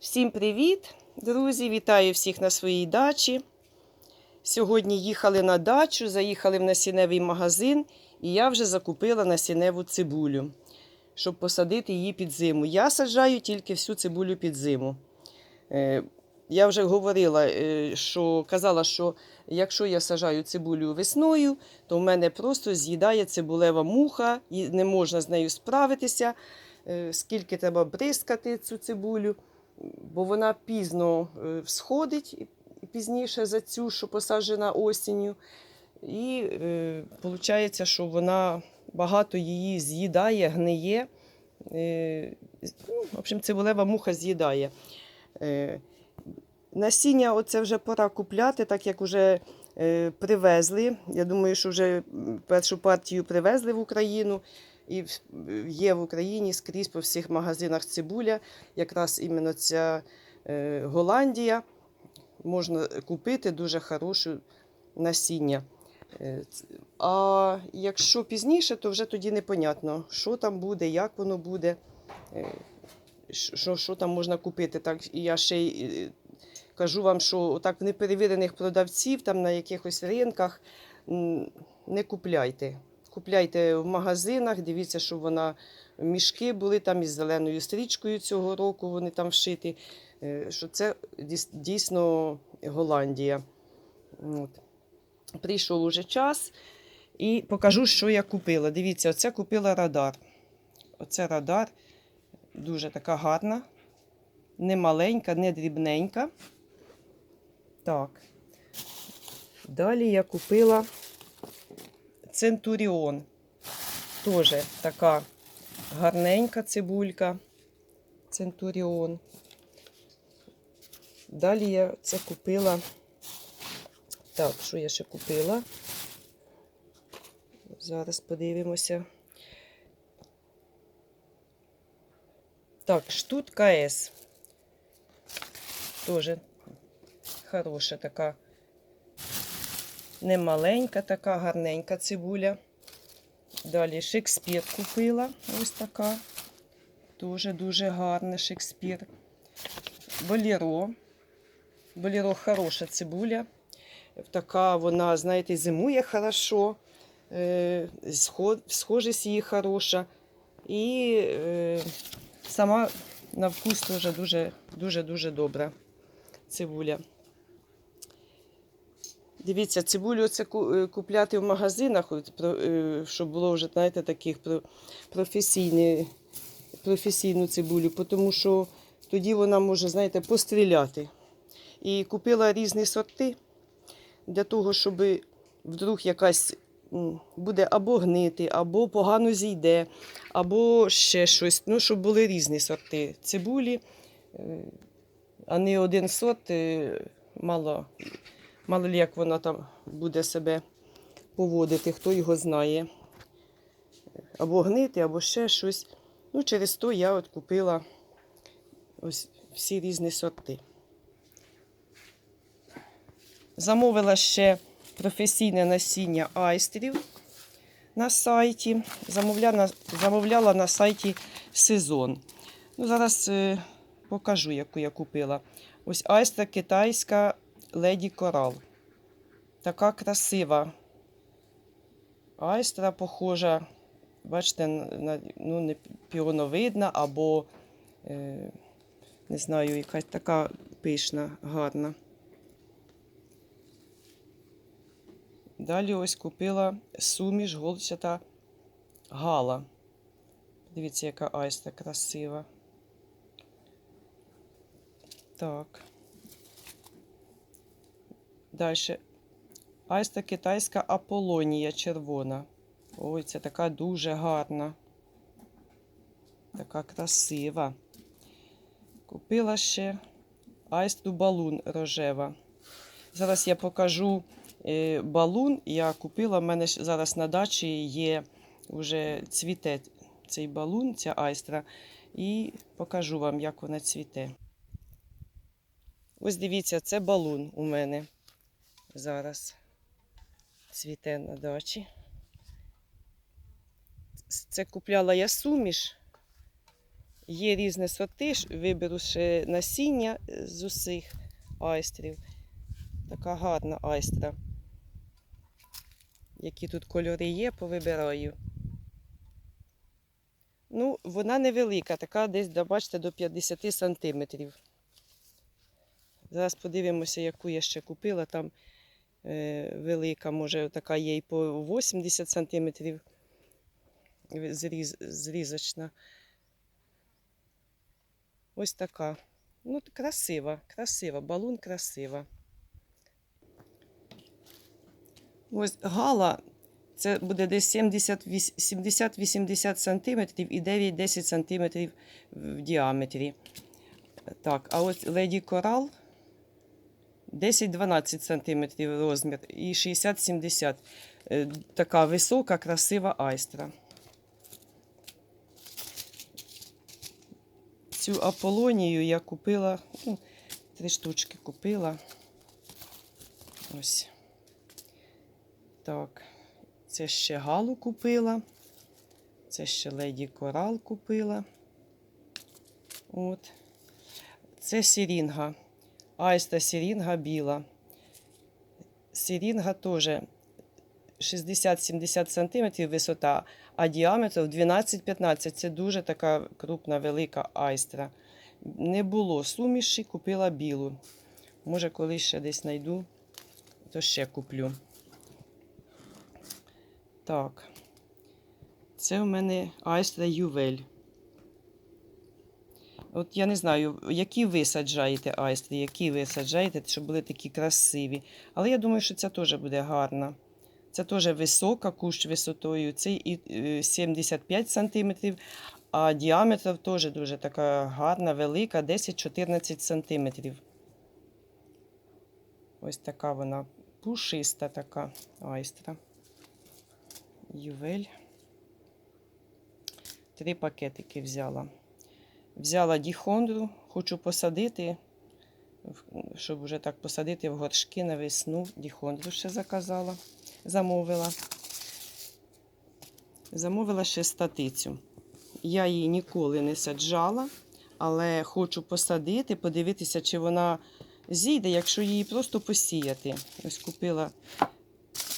Всім привіт, друзі! Вітаю всіх на своїй дачі. Сьогодні їхали на дачу, заїхали в насінневий магазин, і я вже закупила насінневу цибулю, щоб посадити її під зиму. Я саджаю тільки всю цибулю під зиму. Е, Я вже говорила, е, що казала, що якщо я сажаю цибулю весною, то в мене просто з'їдає цибулева муха, і не можна з нею справитися. Е, Скільки треба бризкати цю цибулю, бо вона пізно е, всходить пізніше за цю, що посаджена осінню. І виходить, що вона багато її з'їдає, гниє. Е, ну, в общем, цибулева муха з'їдає. Е, Насіння оце вже пора купляти, так як вже е, привезли. Я думаю, що вже першу партію привезли в Україну. І є в Україні скрізь по всіх магазинах цибуля. Якраз іменно ця е, Голландія. Можна купити дуже хороше насіння. Е, А якщо пізніше, то вже тоді непонятно, що там буде, як воно буде, е, що, що там можна купити. Так, я ще й кажу вам, що так неперевірених продавців там на якихось ринках не купляйте. Купляйте в магазинах, дивіться, щоб вона мішки були там із зеленою стрічкою цього року, вони там вшиті. е, Що це дійсно Голландія. От. Прийшов уже час і покажу, що я купила. Дивіться, оце купила радар. Оце радар дуже така гарна, не маленька, не дрібненька. Так. Далі я купила Центуріон. Теж така гарненька цибулька. Центуріон. Далі я це купила. Так, що я ще купила? Зараз подивимося. Так, штутка С. Тоже хороша така. Не маленька, така гарненька цибуля. Далі Шекспір купила. Ось така. Дуже дуже гарна Шекспір. Боліро. Боліро хороша цибуля. Така вона, знаєте, зимує хорошо. Е, схожість її хороша. І е, сама на вкус теж дуже, дуже, дуже добра цибуля. Дивіться, цибулю це е, купляти в магазинах, е, щоб було вже, знаєте, таких професійну цибулю, тому що тоді вона може, знаєте, постріляти. І купила різні сорти для того, щоб вдруг якась буде або гнити, або погано зійде, або ще щось. Ну, щоб були різні сорти цибулі, е, а не один сорт, мало, мало ли як вона там буде себе поводити, хто його знає. Або гнити, або ще щось. Ну, через то я от купила ось всі різні сорти. Замовила ще професійне насіння айстерів на сайті. Замовляла, замовляла на сайті сезон. Ну, зараз е, покажу, яку я купила. Ось айстра китайська леді корал. Така красива. Айстра похожа, бачите, на, ну, не піоновидна або, е, не знаю, якась така пишна, гарна. Далі ось купила суміш голчата гала. Дивіться, яка айста красива. Так. Далі. Айста китайська Аполонія червона. Ой, це така дуже гарна. Така красива. Купила ще айсту балун рожева. Зараз я покажу е, балун. Я купила, в мене зараз на дачі є вже цвіте цей балун, ця айстра. І покажу вам, як вона цвіте. Ось дивіться, це балун у мене зараз цвіте на дачі. Це купляла я суміш Є різні сорти, виберу ще насіння е, з усіх айстрів. Така гарна айстра. Які тут кольори є, повибираю. Ну, вона невелика, така десь, бачите, до 50 сантиметрів. Зараз подивимося, яку я ще купила. Там велика, може, така є і по 80 сантиметрів зріз, зрізочна. Ось така. Ну, красива, красива, балун красива. Ось гала, це буде десь 70-80 сантиметрів і 9-10 сантиметрів в діаметрі. Так, а ось леді корал 10-12 сантиметрів розмір і 60-70. Е, Така висока, красива айстра. Цю аполонію я купила, ну, три штучки купила. Ось. Так, це ще галу купила. Це ще леді корал купила. От. Це сірінга. Айста сірінга біла. Сірінга теж 60-70 см висота, а діаметр 12-15 Це дуже така крупна, велика айстра. Не було суміші, купила білу. Може, колись ще десь знайду, то ще куплю. Так. Це в мене айстра Ювель. От я не знаю, які ви саджаєте айстри, які ви саджаєте, щоб були такі красиві. Але я думаю, що ця теж буде гарна. Це теж висока кущ висотою. Це і е, 75 см, а діаметр теж дуже така гарна, велика, 10-14 см. Ось така вона пушиста така айстра. Ювель. Три пакетики взяла. Взяла діхондру, хочу посадити, щоб вже так посадити в горшки на весну. Діхондру ще заказала, замовила. Замовила ще статицю. Я її ніколи не саджала, але хочу посадити, подивитися, чи вона зійде, якщо її просто посіяти. Ось купила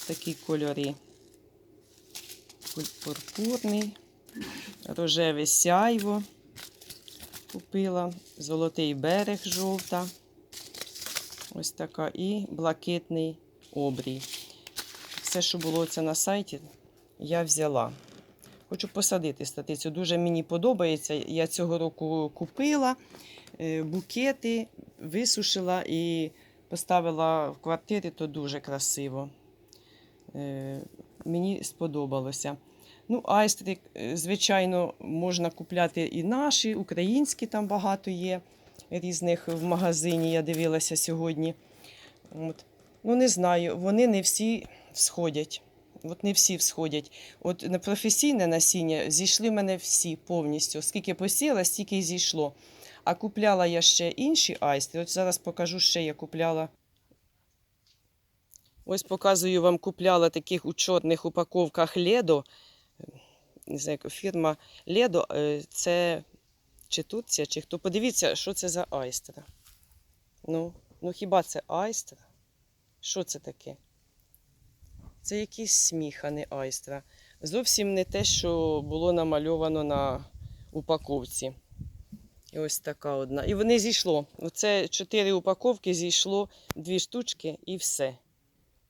такі кольори. Пурпурний, рожеве сяйво купила, золотий берег жовта. Ось така і блакитний обрій. Все, що було це на сайті, я взяла. Хочу посадити статицю. Дуже мені подобається. Я цього року купила е, букети, висушила і поставила в квартирі, то дуже красиво. Е, Мені сподобалося. Ну, айстри, е, звичайно, можна купляти і наші, українські там багато є різних в магазині. Я дивилася сьогодні. От. Ну, не знаю, вони не всі всходять. От не всі всходять. От на професійне насіння зійшли в мене всі повністю. Скільки посіяла, стільки й зійшло. А купляла я ще інші айстри. От зараз покажу ще я купляла. Ось показую вам, купляла таких у чорних упаковках Ледо. Не знаю, фірма Ледо. Е, Це чи Турція, чи хто. Подивіться, що це за айстра. Ну, ну хіба це айстра? Що це таке? Це якийсь сміх, а не айстра. Зовсім не те, що було намальовано на упаковці. І ось така одна. І вони зійшло. Оце чотири упаковки зійшло, дві штучки і все.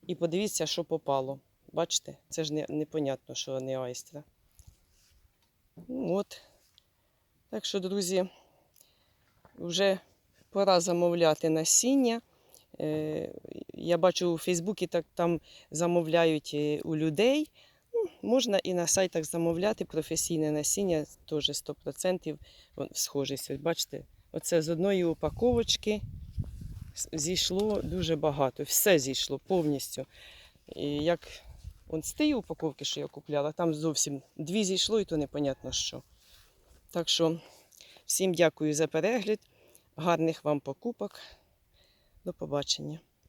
І подивіться, що попало. Бачите, це ж не, непонятно, що не айстра. Ну, От. Так що, друзі, вже пора замовляти насіння. Е, Я бачу у Фейсбуці, так там замовляють е, у людей. Ну, Можна і на сайтах замовляти професійне насіння, теж 100% схожість. Ось бачите, оце з одної упаковочки зійшло дуже багато. Все зійшло повністю. І як он з тієї упаковки, що я купляла, там зовсім дві зійшло, і то непонятно що. Так що всім дякую за перегляд, гарних вам покупок. До побачення.